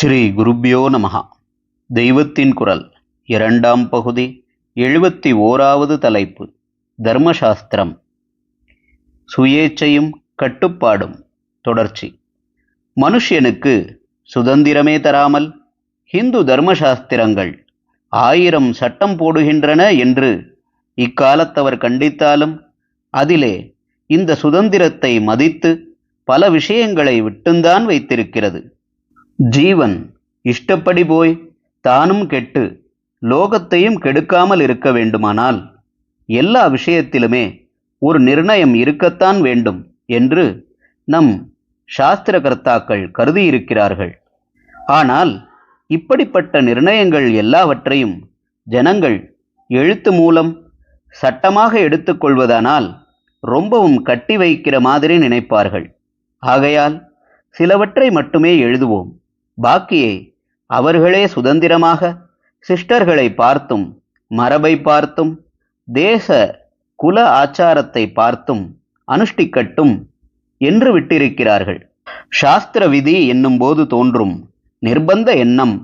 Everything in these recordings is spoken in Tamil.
ஸ்ரீ குருப்யோ நமஹா. தெய்வத்தின் குரல் இரண்டாம் பகுதி எழுபத்தி ஓராவது தலைப்பு தர்மசாஸ்திரம். சுயேச்சையும் கட்டுப்பாடும் தொடர்ச்சி. மனுஷனுக்கு சுதந்திரமே தராமல் ஹிந்து தர்மசாஸ்திரங்கள் ஆயிரம் சட்டம் போடுகின்றன என்று இக்காலத்தவர் கண்டித்தாலும் அதிலே இந்த சுதந்திரத்தை மதித்து பல விஷயங்களை விட்டுந்தான் வைத்திருக்கிறது. ஜீவன் இஷ்டப்படி போய் தானும் கெட்டு லோகத்தையும் கெடுக்காமல் இருக்க வேண்டுமானால் எல்லா விஷயத்திலுமே ஒரு நிர்ணயம் இருக்கத்தான் வேண்டும் என்று நம் சாஸ்திர கர்த்தாக்கள் கருதியிருக்கிறார்கள். ஆனால் இப்படிப்பட்ட நிர்ணயங்கள் எல்லாவற்றையும் ஜனங்கள் எழுத்து மூலம் சட்டமாக எடுத்துக்கொள்வதானால் ரொம்பவும் கட்டி வைக்கிற மாதிரி நினைப்பார்கள். ஆகையால் சிலவற்றை மட்டுமே எழுதுவோம். பாக்கியை அவர்களே சுதந்திரமாக சிஸ்டர்களை பார்த்தும் மரபை பார்த்தும் தேச குல ஆச்சாரத்தை பார்த்தும் அனுஷ்டிக்கட்டும் என்று விட்டிருக்கிறார்கள். சாஸ்திர விதி என்னும்போது தோன்றும் நிர்பந்த எண்ணம்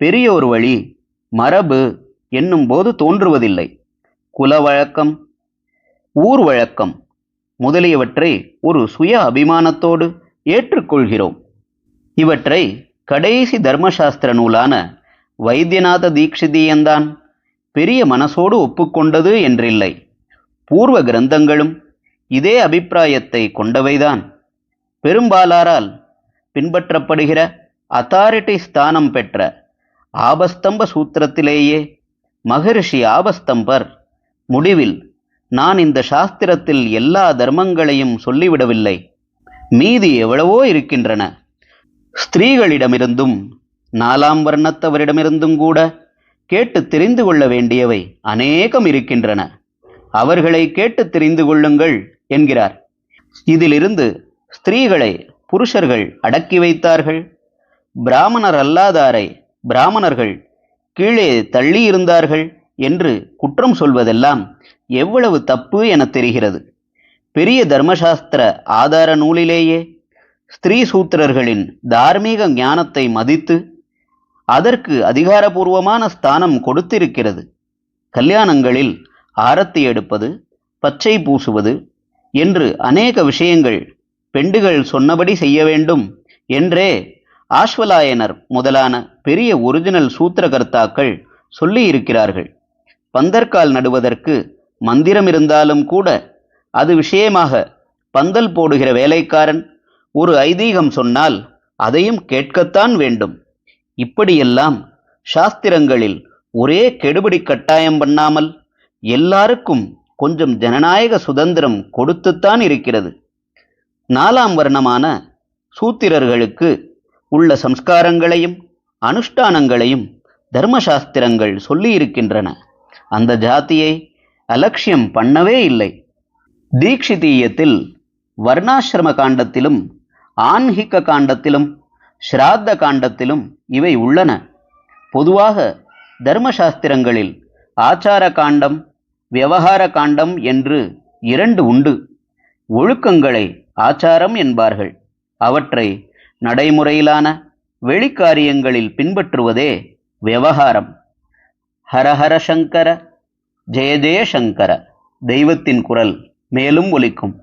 பெரியோர் வழி மரபு என்னும்போது தோன்றுவதில்லை. குல வழக்கம் ஊர் வழக்கம் முதலியவற்றை ஒரு சுய அபிமானத்தோடு ஏற்றுக்கொள்கிறோம். இவற்றை கடைசி தர்மசாஸ்திர நூலான வைத்தியநாத தீக்ஷிதியந்தான் பெரிய மனசோடு ஒப்புக்கொண்டது என்றில்லை. பூர்வ கிரந்தங்களும் இதே அபிப்பிராயத்தை கொண்டவைதான். பெரும்பாலாரால் பின்பற்றப்படுகிற அத்தாரிட்டி ஸ்தானம் பெற்ற ஆபஸ்தம்ப சூத்திரத்திலேயே மகரிஷி ஆபஸ்தம்பர் முடிவில் நான் இந்த சாஸ்திரத்தில் எல்லா தர்மங்களையும் சொல்லிவிடவில்லை. மீதி எவ்வளவோ இருக்கின்றன. ஸ்திரீகளிடமிருந்தும் நாலாம் வர்ணத்தவரிடமிருந்தும் கூட கேட்டு தெரிந்து கொள்ள வேண்டியவை அநேகம் இருக்கின்றன. அவர்களை கேட்டு தெரிந்து கொள்ளுங்கள் என்கிறார். இதிலிருந்து ஸ்திரீகளை புருஷர்கள் அடக்கி வைத்தார்கள். பிராமணர் அல்லாதாரை பிராமணர்கள் கீழே தள்ளி இருந்தார்கள் என்று குற்றம் சொல்வதெல்லாம் எவ்வளவு தப்பு என தெரிகிறது. பெரிய தர்மசாஸ்திர ஆதார நூலிலேயே ஸ்திரீ சூத்திரர்களின் தார்மீக ஞானத்தை மதித்து அதற்கு அதிகாரபூர்வமான ஸ்தானம் கொடுத்திருக்கிறது. கல்யாணங்களில் ஆரத்தி எடுப்பது பச்சை பூசுவது என்று அநேக விஷயங்கள் பெண்டுகள் சொன்னபடி செய்ய வேண்டும் என்றே ஆஸ்வலாயனர் முதலான பெரிய ஒரிஜினல் சூத்திரகர்த்தாக்கள் சொல்லியிருக்கிறார்கள். பந்தற்கால் நடுவதற்கு மந்திரம் இருந்தாலும் கூட அது விஷயமாக பந்தல் போடுகிற வேலைக்காரன் ஒரு ஐதீகம் சொன்னால் அதையும் கேட்கத்தான் வேண்டும். இப்படியெல்லாம் சாஸ்திரங்களில் ஒரே கெடுபிடி கட்டாயம் பண்ணாமல் எல்லாருக்கும் கொஞ்சம் ஜனநாயக சுதந்திரம் கொடுத்துத்தான் இருக்கிறது. நாலாம் வர்ணமான சூத்திரர்களுக்கு உள்ள சம்ஸ்காரங்களையும் அனுஷ்டானங்களையும் தர்மசாஸ்திரங்கள் சொல்லியிருக்கின்றன. அந்த ஜாதியை அலட்சியம் பண்ணவே இல்லை. தீக்ஷிதீயத்தில் வர்ணாசிரம காண்டத்திலும் ஆன்ஹிக்க காண்டத்திலும் ஸ்ராத்த காண்டத்திலும் இவை உள்ளன. பொதுவாக தர்மசாஸ்திரங்களில் ஆச்சார காண்டம் விவகார காண்டம் என்று இரண்டு உண்டு. ஒழுக்கங்களை ஆச்சாரம் என்பார்கள். அவற்றை நடைமுறையிலான வெளிக்காரியங்களில் பின்பற்றுவதே விவகாரம். ஹரஹர சங்கர ஜெய ஜெய சங்கர தெய்வத்தின் குரல் மேலும் ஒலிக்கும்.